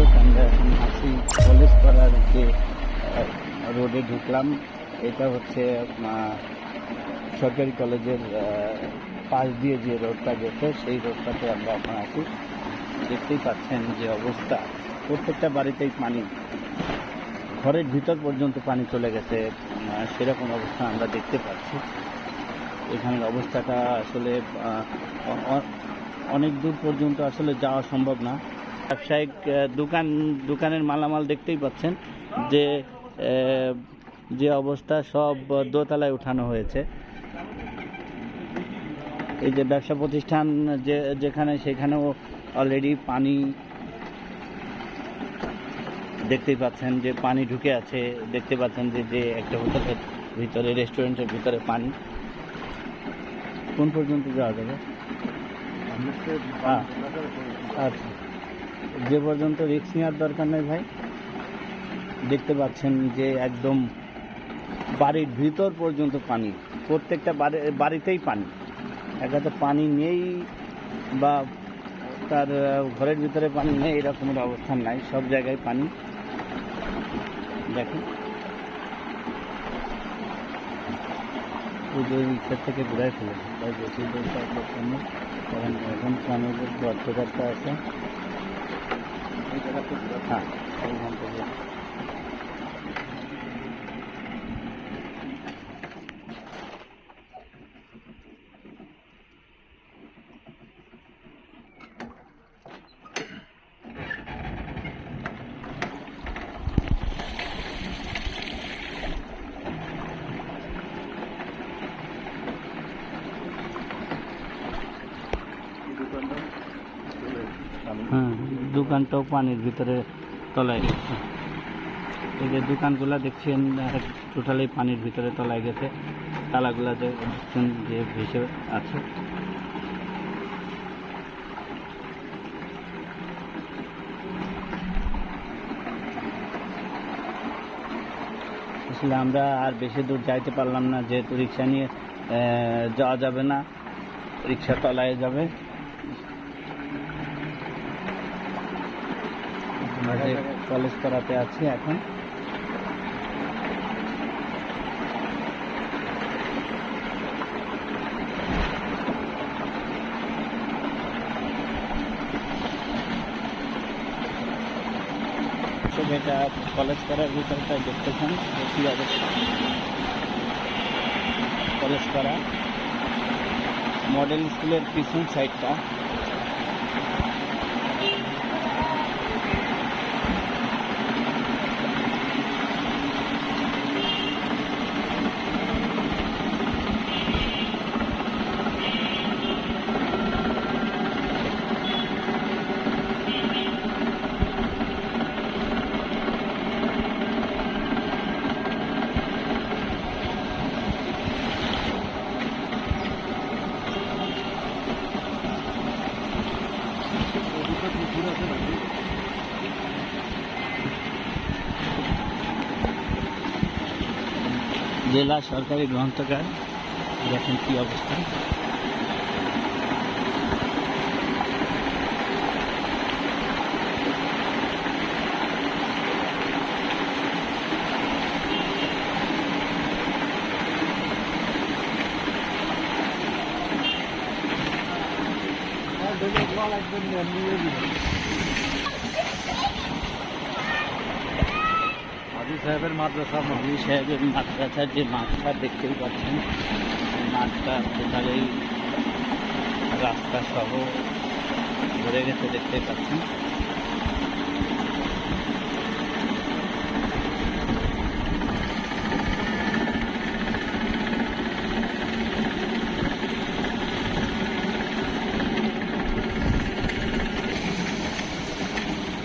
দর্শক আমরা এখন আছি কলেজ পাড়ার যে রোডে ঢুকলাম, এটা হচ্ছে সরকারি কলেজের পাশ দিয়ে যে রোডটা গেছে, সেই রোডটাতে আমরা এখন আছি। দেখতেই পাচ্ছেন যে অবস্থা। প্রত্যেকটা বাড়িতেই পানি। ঘরের ভিতর পর্যন্ত পানি চলে গেছে। সেরকম অবস্থা আমরা দেখতে পাচ্ছি। এখানের অবস্থাটা আসলে অনেক দূর পর্যন্ত আসলে যাওয়া সম্ভব না। ব্যবসায়িক দোকান দোকানের মালামাল দেখতেই পাচ্ছেন যে যে অবস্থা সব দোতলায় উঠানো হয়েছে। এই যে ব্যবসা প্রতিষ্ঠান যে যেখানে সেখানেও অলরেডি পানি দেখতেই পাচ্ছেন যে পানি ঢুকে আছে। দেখতে পাচ্ছেন যে যে একটা হোটেলের ভিতরে রেস্টুরেন্টের ভিতরে পানি। কোন পর্যন্ত যাওয়া যাবে? হ্যাঁ। আচ্ছা। যে পর্যন্ত রিক্স নেওয়ার দরকার নেই ভাই, দেখতে পাচ্ছেন যে একদম বাড়ির ভিতর পর্যন্ত পানি, প্রত্যেকটা বাড়ি, বাড়িতেই পানি। একাতে পানি নেই বা তার ঘরের ভিতরে পানি নেই, এরকমের অবস্থান নাই, সব জায়গায় পানি। দেখেন। পুজো রিক্সা থেকে ঘুরাই ফেলে তাই বেশি দূর সামনে কারণ এখন পানির গর্ত গর্ত আছে হ্যাঁ ওইখান থেকে হ্যাঁ দোকানটাও পানির ভিতরে তলায় গেছে। এই যে দোকানগুলো দেখছেন টোটালি পানির ভিতরে তলায় গেছে। তালাগুলা যে দেখছেন যে ভেসে আছে। আসলে আমরা আর বেশি দূর যাইতে পারলাম না, যেহেতু রিক্সা নিয়ে যাওয়া যাবে না, রিক্সা তলায় যাবে। আমরা যে কলেজ পাড়াতে আছি এখন। এটা কলেজ পাড়ার ভিতরটা দেখতেছেন কি অবস্থা কলেজ পাড়া মডেল স্কুলের পিছন সাইডটা জেলা সরকারি গ্রন্থাগার দেখেন কি অবস্থা। হাজি সাহেবের মাদ্রাসা হাজি সাহেবের মাদ্রাসার যে মাঠটা দেখতেই পাচ্ছেন মাঠটা টোটালি রাস্তা সহ ভরে গেছে দেখতেই পাচ্ছেন।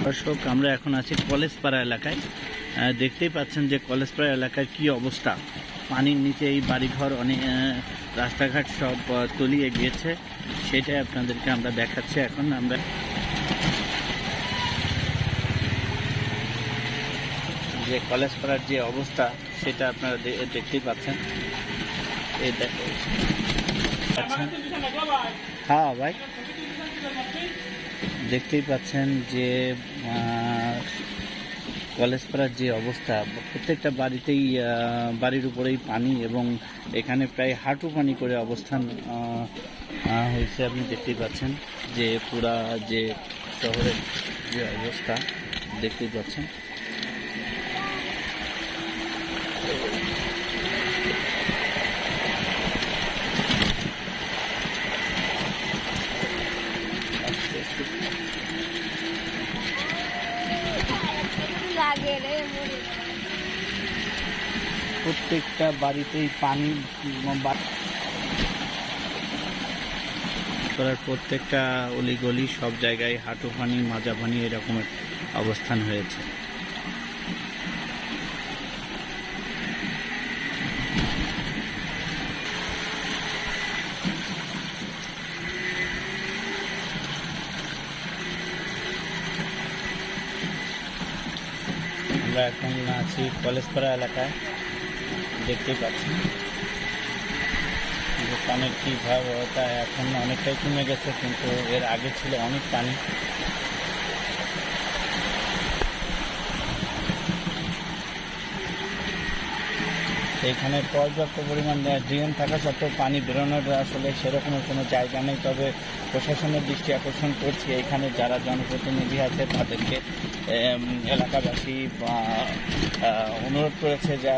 দর্শক, আমরা এখন আছি কলেজ পাড়া এলাকায়। দেখতেই পাচ্ছেন যে কলেজ পাড়া এলাকার কি অবস্থা। পানির নিচে এই বাড়িঘর অনেক রাস্তাঘাট সব তলিয়ে গিয়েছে। সেটাই আপনাদেরকে আমরা দেখাচ্ছি এখন। আমরা যে কলেজ পাড়ার যে অবস্থা, সেটা আপনারা দেখতেই পাচ্ছেন। এই আচ্ছা। হ্যাঁ ভাই। দেখতেই পাচ্ছেন যে আহ, কলেজপাড়ার যে অবস্থা প্রত্যেকটা বাড়িতেই বাড়ির উপরেই পানি এবং এখানে প্রায় হাঁটু পানি করে অবস্থান হয়েছে আপনি দেখতেই পাচ্ছেন যে পুরা যে শহরের যে অবস্থা দেখতেই পাচ্ছেন। প্রত্যেকটা বাড়িতেই পানি করার প্রত্যেকটা অলিগলি সব জায়গায় হাঁটু পানি মাজা পানি এরকমের অবস্থান হয়েছে। আমরা এখন আছি কলেজপাড়া এলাকায়। দেখতেই পাচ্ছি। যে পানির কী ভয়াবহতা এখন অনেকটাই কমে গেছে, কিন্তু এর আগে ছিল অনেক পানি। এখানে পর্যাপ্ত পরিমাণ ড্রেন থাকা সত্ত্বেও পানি বেরোনোর আসলে সেরকমের কোনো জায়গা নেই। তবে প্রশাসনের দৃষ্টি আকর্ষণ করছি এখানে যারা জনপ্রতিনিধি আছে, তাদেরকে এলাকাবাসী অনুরোধ করেছে যে